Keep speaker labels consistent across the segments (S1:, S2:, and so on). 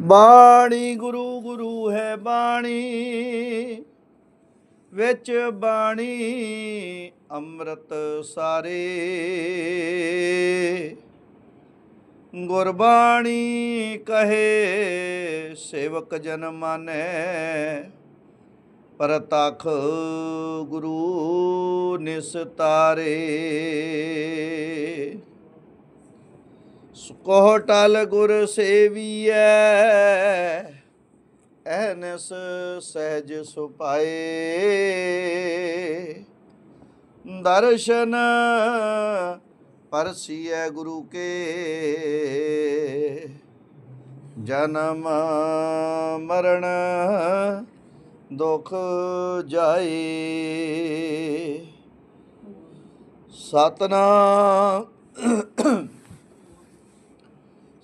S1: ਬਾਣੀ ਗੁਰੂ ਗੁਰੂ ਹੈ ਬਾਣੀ, ਵਿੱਚ ਬਾਣੀ ਅੰਮ੍ਰਿਤ ਸਾਰੇ। ਗੁਰਬਾਣੀ ਕਹੇ, ਸੇਵਕ ਜਨ ਮਾਨੈ, ਪਰਤਖ ਗੁਰੂ ਨਿਸਤਾਰੇ। ਸੁਕੋ ਟਲ ਗੁਰ ਸੇਵੀਐ, ਐਨਸ ਸਹਿਜ ਸੁਪਾਏ ਦਰਸ਼ਨ ਪਰਸੀਐ ਗੁਰੂ ਕੇ। ਜਨਮ ਮਰਨ ਦੁਖ ਜਾਏ। ਸਤਨਾਮ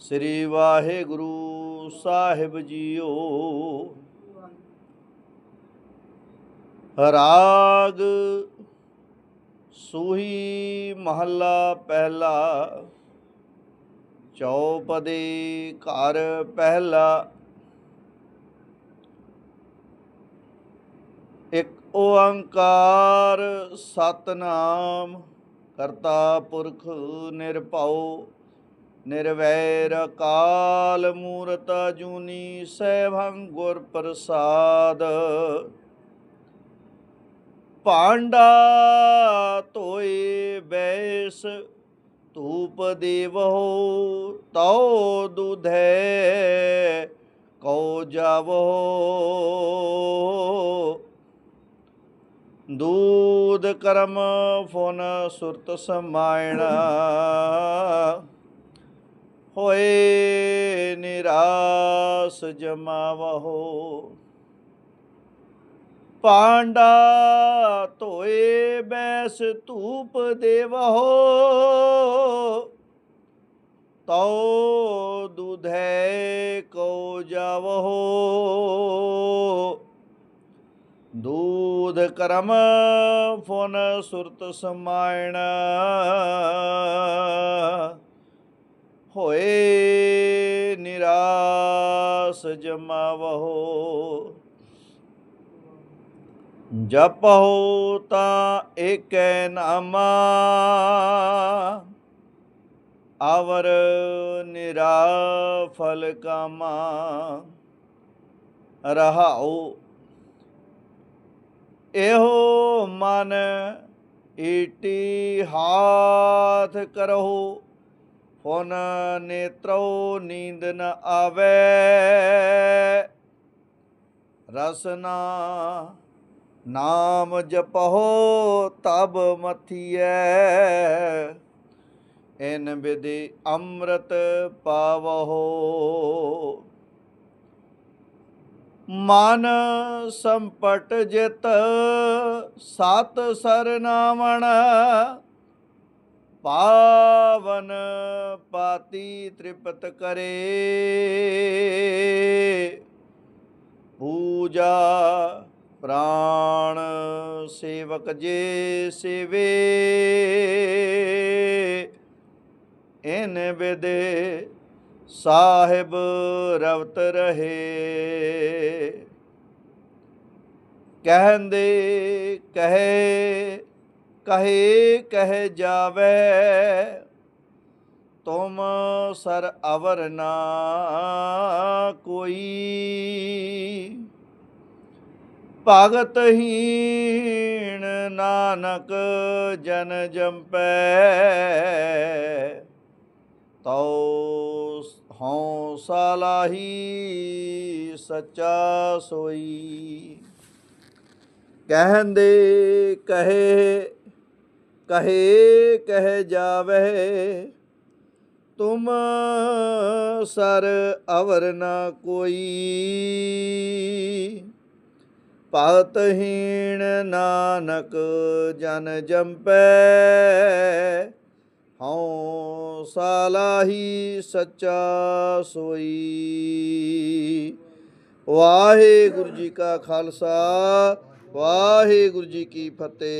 S1: ਸ੍ਰੀ ਵਾਹਿਗੁਰੂ ਸਾਹਿਬ ਜੀਓ। ਰਾਗ ਸੂਹੀ ਮਹੱਲਾ ਪਹਿਲਾ, ਚੌਪਦੇ ਘਰ ਪਹਿਲਾ। ਇੱਕ ਓੰਕਾਰ ਸਤਨਾਮ ਕਰਤਾ ਪੁਰਖ ਨਿਰਭਉ। ਨਿਰਵੈਰ ਅਕਾਲ ਮੂਰਤ ਜੂਨੀ ਸੈਭੰ ਗੁਰ ਪ੍ਰਸਾਦ। ਭਾਂਡਾ ਧੋਏ ਬੈਸ, ਧੂਪ ਦੇਵੋ ਤਉ ਦੁਧੈ, ਕਉ ਜਾਵੋ ਦੂਧ ਕਰਮ ਫੁਨ ਸੁਰਤ ਸਮਾਇਣਾ। ਹੋਏ ਨਿਰਾਸ ਜਮਾਵਹੋ। ਪਾਂਡਾ ਧੋਏ ਬੈਸ ਧੂਪ ਦੇਵਹੋ। ਤਉ ਦੁਧੈ ਕੋ ਜਾਵਹੋ। ਦੂਧ ਕਰਮ ਫੁਨ ਸੁਰਤ ਸਮਾਇਣਾ। ਹੋਏ ਨਿਰਾਸ ਜਮਾਵਹੋ ਜਪਹੁ ਤਾਂ ਏਕੈ ਨਾਮਾ। ਅਵਰ ਨਿਰਾਫਲ ਕਾਮਾ। ਰਹਾਉ ਇਹੋ ਮਨ ਈਟੀ ਹਾਥ ਕਰਹੁ। ਹੁਨ ਨੇਤਰੋ ਨੀਂਦ ਨ ਆਵੇ। ਰਸਨਾ ਨਾਮ ਜਪਹੁ ਤਬ ਮਥੀਐ। ਇਨ ਬਿਦੇ ਅੰਮ੍ਰਿਤ ਪਾਵਹੁ। ਮਨ ਸੰਪਟ ਜਿਤ ਸਤ ਸਰਨਾਵਣ ਪਾਵਨ ਪਾਤੀ ਤ੍ਰਿਪਤ ਕਰੇ। ਪੂਜਾ ਪ੍ਰਾਣ ਸੇਵਕ ਜੇ ਸੇਵੇ, ਇਨ ਬਿਦੇ ਸਾਹਿਬ ਰਵਤ ਰਹੇ। ਕਹਿੰਦੇ, ਕਹੇ ਕਹੇ, ਕਹਿ ਜਾਵੇ। ਤੁਮ ਸਰ ਅਵਰ ਨਾ ਕੋਈ। ਭਗਤ ਹੀਣ ਨਾਨਕ ਜਨ ਜੰਪੈ। ਤਉ ਹਉ ਸਾਲਾਹੀ ਸੱਚਾ ਸੋਈ। ਕਹਿੰਦੇ, ਕਹੇ ਕਹੇ, ਕਹਿ ਜਾਵੇ ਤੁਮ ਸਰ ਅਵਰ ਨਾ ਕੋਈ। ਭਗਤਹੀਣ ਨਾਨਕ ਜਨ ਜੰਪੈ ਹਉ ਸਾਲਾਹੀ ਸੱਚਾ ਸੋਈ। ਵਾਹਿਗੁਰੂ ਜੀ ਕਾ ਖਾਲਸਾ, ਵਾਹਿਗੁਰੂ ਜੀ ਕੀ ਫਤਿਹ।